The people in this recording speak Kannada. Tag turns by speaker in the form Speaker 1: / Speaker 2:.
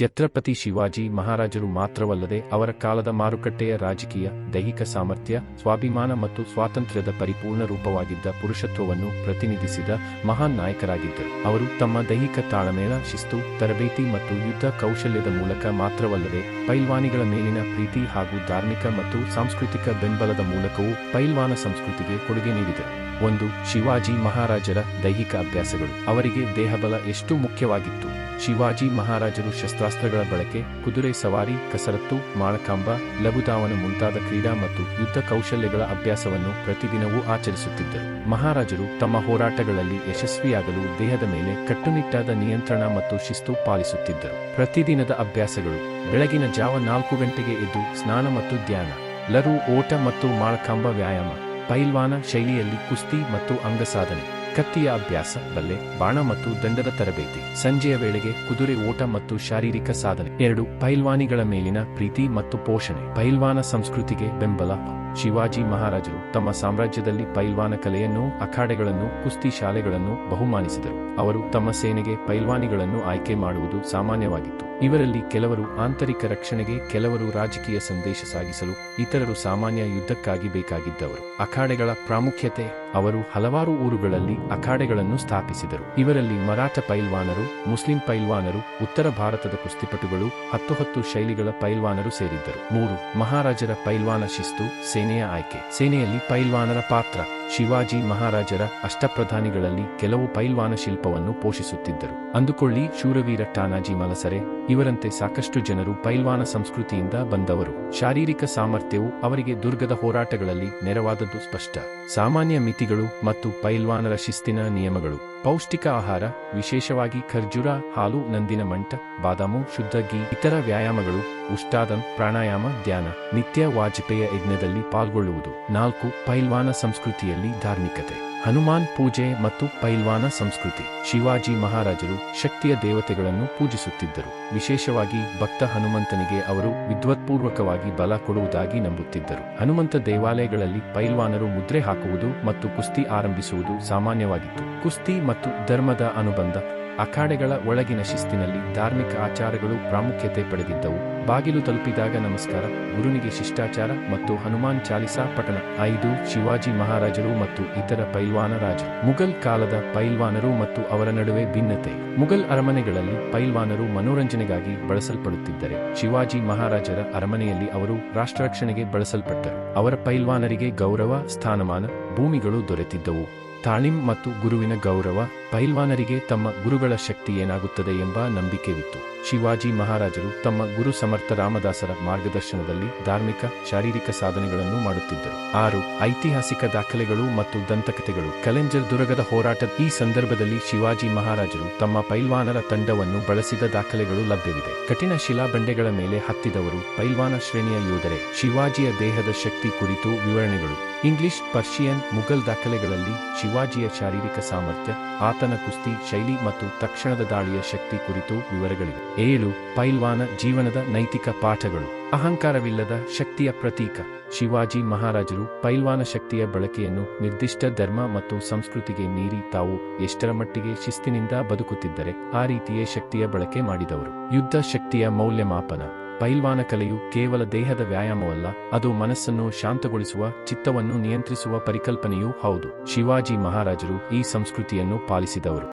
Speaker 1: ಛತ್ರಪತಿ ಶಿವಾಜಿ ಮಹಾರಾಜರು ಮಾತ್ರವಲ್ಲದೆ ಅವರ ಕಾಲದ ಮಾರುಕಟ್ಟೆಯ ರಾಜಕೀಯ, ದೈಹಿಕ ಸಾಮರ್ಥ್ಯ, ಸ್ವಾಭಿಮಾನ ಮತ್ತು ಸ್ವಾತಂತ್ರ್ಯದ ಪರಿಪೂರ್ಣ ರೂಪವಾಗಿದ್ದ ಪುರುಷತ್ವವನ್ನು ಪ್ರತಿನಿಧಿಸಿದ ಮಹಾನ್ ನಾಯಕರಾಗಿದ್ದರು. ಅವರು ತಮ್ಮ ದೈಹಿಕ ತಾಳಮೇಳ ಶಿಸ್ತು, ತರಬೇತಿ ಮತ್ತು ಯುದ್ಧ ಕೌಶಲ್ಯದ ಮೂಲಕ ಮಾತ್ರವಲ್ಲದೆ ಪೈಲ್ವಾನಿಗಳ ಮೇಲಿನ ಪ್ರೀತಿ ಹಾಗೂ ಧಾರ್ಮಿಕ ಮತ್ತು ಸಾಂಸ್ಕೃತಿಕ ಬೆಂಬಲದ ಮೂಲಕವೂ ಪೈಲ್ವಾನ ಸಂಸ್ಕೃತಿಗೆ ಕೊಡುಗೆ ನೀಡಿದರು. ಒಂದು, ಶಿವಾಜಿ ಮಹಾರಾಜರ ದೈಹಿಕ ಅಭ್ಯಾಸಗಳು. ಅವರಿಗೆ ದೇಹಬಲ ಎಷ್ಟು ಮುಖ್ಯವಾಗಿತ್ತು? ಶಿವಾಜಿ ಮಹಾರಾಜರು ಶಸ್ತ್ರಾಸ್ತ್ರಗಳ ಬಳಕೆ, ಕುದುರೆ ಸವಾರಿ, ಕಸರತ್ತು, ಮಾಳಕಾಂಬ ಲಘುದಾವನ ಮುಂತಾದ ಕ್ರೀಡಾ ಮತ್ತು ಯುದ್ಧ ಕೌಶಲ್ಯಗಳ ಅಭ್ಯಾಸವನ್ನು ಪ್ರತಿದಿನವೂ ಆಚರಿಸುತ್ತಿದ್ದರು. ಮಹಾರಾಜರು ತಮ್ಮ ಹೋರಾಟಗಳಲ್ಲಿ ಯಶಸ್ವಿಯಾಗಲು ದೇಹದ ಮೇಲೆ ಕಟ್ಟುನಿಟ್ಟಾದ ನಿಯಂತ್ರಣ ಮತ್ತು ಶಿಸ್ತು ಪಾಲಿಸುತ್ತಿದ್ದರು. ಪ್ರತಿದಿನದ ಅಭ್ಯಾಸಗಳು, ಬೆಳಗಿನ ಜಾವ ನಾಲ್ಕು ಗಂಟೆಗೆ ಎದ್ದು ಸ್ನಾನ ಮತ್ತು ಧ್ಯಾನ ಲರು ಓಟ ಮತ್ತು ಮಾಳಕಾಂಬ ವ್ಯಾಯಾಮ, ಪೈಲ್ವಾನ ಶೈಲಿಯಲ್ಲಿ ಕುಸ್ತಿ ಮತ್ತು ಅಂಗಸಾಧನೆ. ಕತ್ತಿಯ ಅಭ್ಯಾಸ, ಬಲ್ಲೆ, ಬಾಣ ಮತ್ತು ದಂಡದ ತರಬೇತಿ, ಸಂಜೆಯ ವೇಳೆಗೆ ಕುದುರೆ ಓಟ ಮತ್ತು ಶಾರೀರಿಕ ಸಾಧನೆ. ಎರಡು, ಪೈಲ್ವಾನಿಗಳ ಮೇಲಿನ ಪ್ರೀತಿ ಮತ್ತು ಪೋಷಣೆ. ಪೈಲ್ವಾನ ಸಂಸ್ಕೃತಿಗೆ ಬೆಂಬಲ. ಶಿವಾಜಿ ಮಹಾರಾಜರು ತಮ್ಮ ಸಾಮ್ರಾಜ್ಯದಲ್ಲಿ ಪೈಲ್ವಾನ ಕಲೆಯನ್ನು, ಅಖಾಡೆಗಳನ್ನು, ಕುಸ್ತಿ ಶಾಲೆಗಳನ್ನು ಬಹುಮಾನಿಸಿದರು. ಅವರು ತಮ್ಮ ಸೇನೆಗೆ ಪೈಲ್ವಾನಿಗಳನ್ನು ಆಯ್ಕೆ ಮಾಡುವುದು ಸಾಮಾನ್ಯವಾಗಿತ್ತು. ಇವರಲ್ಲಿ ಕೆಲವರು ಆಂತರಿಕ ರಕ್ಷಣೆಗೆ, ಕೆಲವರು ರಾಜಕೀಯ ಸಂದೇಶ ಸಾಗಿಸಲು, ಇತರರು ಸಾಮಾನ್ಯ ಯುದ್ಧಕ್ಕಾಗಿ ಬೇಕಾಗಿದ್ದವರು. ಅಖಾಡೆಗಳ ಪ್ರಾಮುಖ್ಯತೆ, ಅವರು ಹಲವಾರು ಊರುಗಳಲ್ಲಿ ಅಖಾಡೆಗಳನ್ನು ಸ್ಥಾಪಿಸಿದರು. ಇವರಲ್ಲಿ ಮರಾಠ ಪೈಲ್ವಾನರು, ಮುಸ್ಲಿಂ ಪೈಲ್ವಾನರು, ಉತ್ತರ ಭಾರತದ ಕುಸ್ತಿಪಟುಗಳು ಹತ್ತು ಹತ್ತು ಶೈಲಿಗಳ ಪೈಲ್ವಾನರು ಸೇರಿದ್ದರು. ಮೂರು, ಮಹಾರಾಜರ ಪೈಲ್ವಾನ ಶಿಸ್ತು ಸೇನೆಯ ಆಯ್ಕೆ. ಸೇನೆಯಲ್ಲಿ ಪೈಲ್ವಾನರ ಪಾತ್ರ. ಶಿವಾಜಿ ಮಹಾರಾಜರ ಅಷ್ಟಪ್ರಧಾನಿಗಳಲ್ಲಿ ಕೆಲವು ಪೈಲ್ವಾನ ಶಿಲ್ಪವನ್ನು ಪೋಷಿಸುತ್ತಿದ್ದರು. ಅಂದುಕೊಳ್ಳಿ, ಶೂರವೀರ ಟಾನಾಜಿ ಮಲಸರೆ. ಇವರಂತೆ ಸಾಕಷ್ಟು ಜನರು ಪೈಲ್ವಾನ ಸಂಸ್ಕೃತಿಯಿಂದ ಬಂದವರು. ಶಾರೀರಿಕ ಸಾಮರ್ಥ್ಯವು ಅವರಿಗೆ ದುರ್ಗದ ಹೋರಾಟಗಳಲ್ಲಿ ನೆರವಾದದ್ದು ಸ್ಪಷ್ಟ. ಸಾಮಾನ್ಯ ಮಿತಿಗಳು ಮತ್ತು ಪೈಲ್ವಾನರ ಶಿಸ್ತಿನ ನಿಯಮಗಳು. ಪೌಷ್ಟಿಕ ಆಹಾರ, ವಿಶೇಷವಾಗಿ ಖರ್ಜೂರ, ಹಾಲು, ನಂದಿನ ಮಂಟ, ಬಾದಾಮು, ಶುದ್ಧ ಗೀ ಇತರ ವ್ಯಾಯಾಮಗಳು, ಉಷ್ಟಾದಂ, ಪ್ರಾಣಾಯಾಮ, ಧ್ಯಾನ, ನಿತ್ಯ ವಾಜಪೇಯ ಯಜ್ಞದಲ್ಲಿ ಪಾಲ್ಗೊಳ್ಳುವುದು. ನಾಲ್ಕು, ಪೈಲ್ವಾನ ಸಂಸ್ಕೃತಿಯಲ್ಲಿ ಧಾರ್ಮಿಕತೆ. ಹನುಮಾನ್ ಪೂಜೆ ಮತ್ತು ಪೈಲ್ವಾನ ಸಂಸ್ಕೃತಿ. ಶಿವಾಜಿ ಮಹಾರಾಜರು ಶಕ್ತಿಯ ದೇವತೆಗಳನ್ನು ಪೂಜಿಸುತ್ತಿದ್ದರು. ವಿಶೇಷವಾಗಿ ಭಕ್ತ ಹನುಮಂತನಿಗೆ ಅವರು ವಿದ್ವತ್ಪೂರ್ವಕವಾಗಿ ಬಲ ಕೊಡುವುದಾಗಿ ನಂಬುತ್ತಿದ್ದರು. ಹನುಮಂತ ದೇವಾಲಯಗಳಲ್ಲಿ ಪೈಲ್ವಾನರು ಮುದ್ರೆ ಹಾಕುವುದು ಮತ್ತು ಕುಸ್ತಿ ಆರಂಭಿಸುವುದು ಸಾಮಾನ್ಯವಾಗಿತ್ತು. ಕುಸ್ತಿ ಮತ್ತು ಧರ್ಮದ ಅನುಬಂಧ ಅಖಾಡೆಗಳ ಒಳಗಿನ ಶಿಸ್ತಿನಲ್ಲಿ ಧಾರ್ಮಿಕ ಆಚಾರಗಳು ಪ್ರಾಮುಖ್ಯತೆ ಪಡೆದಿದ್ದವು. ಬಾಗಿಲು ತಲುಪಿದಾಗ ನಮಸ್ಕಾರ, ಗುರುನಿಗೆ ಶಿಷ್ಟಾಚಾರ ಮತ್ತು ಹನುಮಾನ್ ಚಾಲಿಸಾ ಪಠಣ. ಐದು, ಶಿವಾಜಿ ಮಹಾರಾಜರು ಮತ್ತು ಇತರ ಪೈಲ್ವಾನ ರಾಜ ಮುಘಲ್ ಕಾಲದ ಪೈಲ್ವಾನರು ಮತ್ತು ಅವರ ನಡುವೆ ಭಿನ್ನತೆ. ಮುಘಲ್ ಅರಮನೆಗಳಲ್ಲಿ ಪೈಲ್ವಾನರು ಮನೋರಂಜನೆಗಾಗಿ ಬಳಸಲ್ಪಡುತ್ತಿದ್ದರೆ, ಶಿವಾಜಿ ಮಹಾರಾಜರ ಅರಮನೆಯಲ್ಲಿ ಅವರು ರಾಷ್ಟ್ರರಕ್ಷಣೆಗೆ ಬಳಸಲ್ಪಟ್ಟರು. ಅವರ ಪೈಲ್ವಾನರಿಗೆ ಗೌರವ, ಸ್ಥಾನಮಾನ, ಭೂಮಿಗಳು ದೊರೆತಿದ್ದವು. ತಾಳಿಂ ಮತ್ತು ಗುರುವಿನ ಗೌರವ ಪೈಲ್ವಾನರಿಗೆ ತಮ್ಮ ಗುರುಗಳ ಶಕ್ತಿ ಏನಾಗುತ್ತದೆ ಎಂಬ ನಂಬಿಕೆವಿತ್ತು ಶಿವಾಜಿ ಮಹಾರಾಜರು ತಮ್ಮ ಗುರು ಸಮರ್ಥ ರಾಮದಾಸರ ಮಾರ್ಗದರ್ಶನದಲ್ಲಿ ಧಾರ್ಮಿಕ, ಶಾರೀರಿಕ ಸಾಧನೆಗಳನ್ನು ಮಾಡುತ್ತಿದ್ದರು. ಆರು, ಐತಿಹಾಸಿಕ ದಾಖಲೆಗಳು ಮತ್ತು ದಂತಕಥೆಗಳು. ಕಲೆಂಜರ್ ದುರ್ಗದ ಹೋರಾಟದ ಈ ಸಂದರ್ಭದಲ್ಲಿ ಶಿವಾಜಿ ಮಹಾರಾಜರು ತಮ್ಮ ಪೈಲ್ವಾನರ ತಂಡವನ್ನು ಬಳಸಿದ ದಾಖಲೆಗಳು ಲಭ್ಯವಿದೆ. ಕಠಿಣ ಶಿಲಾಬಂಡೆಗಳ ಮೇಲೆ ಹತ್ತಿದವರು ಪೈಲ್ವಾನ ಶ್ರೇಣಿಯ ಯೋಧರೆ. ಶಿವಾಜಿಯ ದೇಹದ ಶಕ್ತಿ ಕುರಿತು ವಿವರಣೆಗಳು. ಇಂಗ್ಲಿಷ್, ಪರ್ಷಿಯನ್, ಮುಘಲ್ ದಾಖಲೆಗಳಲ್ಲಿ ಶಿವಾಜಿಯ ಶಾರೀರಿಕ ಸಾಮರ್ಥ್ಯ ಆತನ ಕುಸ್ತಿ ಶೈಲಿ ಮತ್ತು ತಕ್ಷಣದ ದಾಳಿಯ ಶಕ್ತಿ ಕುರಿತು ವಿವರಗಳಿವೆ. ಏಳು, ಪೈಲ್ವಾನ ಜೀವನದ ನೈತಿಕ ಪಾಠಗಳು. ಅಹಂಕಾರವಿಲ್ಲದ ಶಕ್ತಿಯ ಪ್ರತೀಕ. ಶಿವಾಜಿ ಮಹಾರಾಜರು ಪೈಲ್ವಾನ ಶಕ್ತಿಯ ಬಳಕೆಯನ್ನು ನಿರ್ದಿಷ್ಟ ಧರ್ಮ ಮತ್ತು ಸಂಸ್ಕೃತಿಗೆ ಮೀರಿ ತಾವು ಎಷ್ಟರ ಮಟ್ಟಿಗೆ ಶಿಸ್ತಿನಿಂದ ಬದುಕುತ್ತಿದ್ದರೆ ಆ ರೀತಿಯೇ ಶಕ್ತಿಯ ಬಳಕೆ ಮಾಡಿದವರು. ಯುದ್ಧ ಶಕ್ತಿಯ ಮೌಲ್ಯಮಾಪನ. ಪೈಲ್ವಾನ ಕಲೆಯು ಕೇವಲ ದೇಹದ ವ್ಯಾಯಾಮವಲ್ಲ, ಅದು ಮನಸ್ಸನ್ನು ಶಾಂತಗೊಳಿಸುವ, ಚಿತ್ತವನ್ನು ನಿಯಂತ್ರಿಸುವ ಪರಿಕಲ್ಪನೆಯೂ ಹೌದು. ಶಿವಾಜಿ ಮಹಾರಾಜರು ಈ ಸಂಸ್ಕೃತಿಯನ್ನು ಪಾಲಿಸಿದವರು.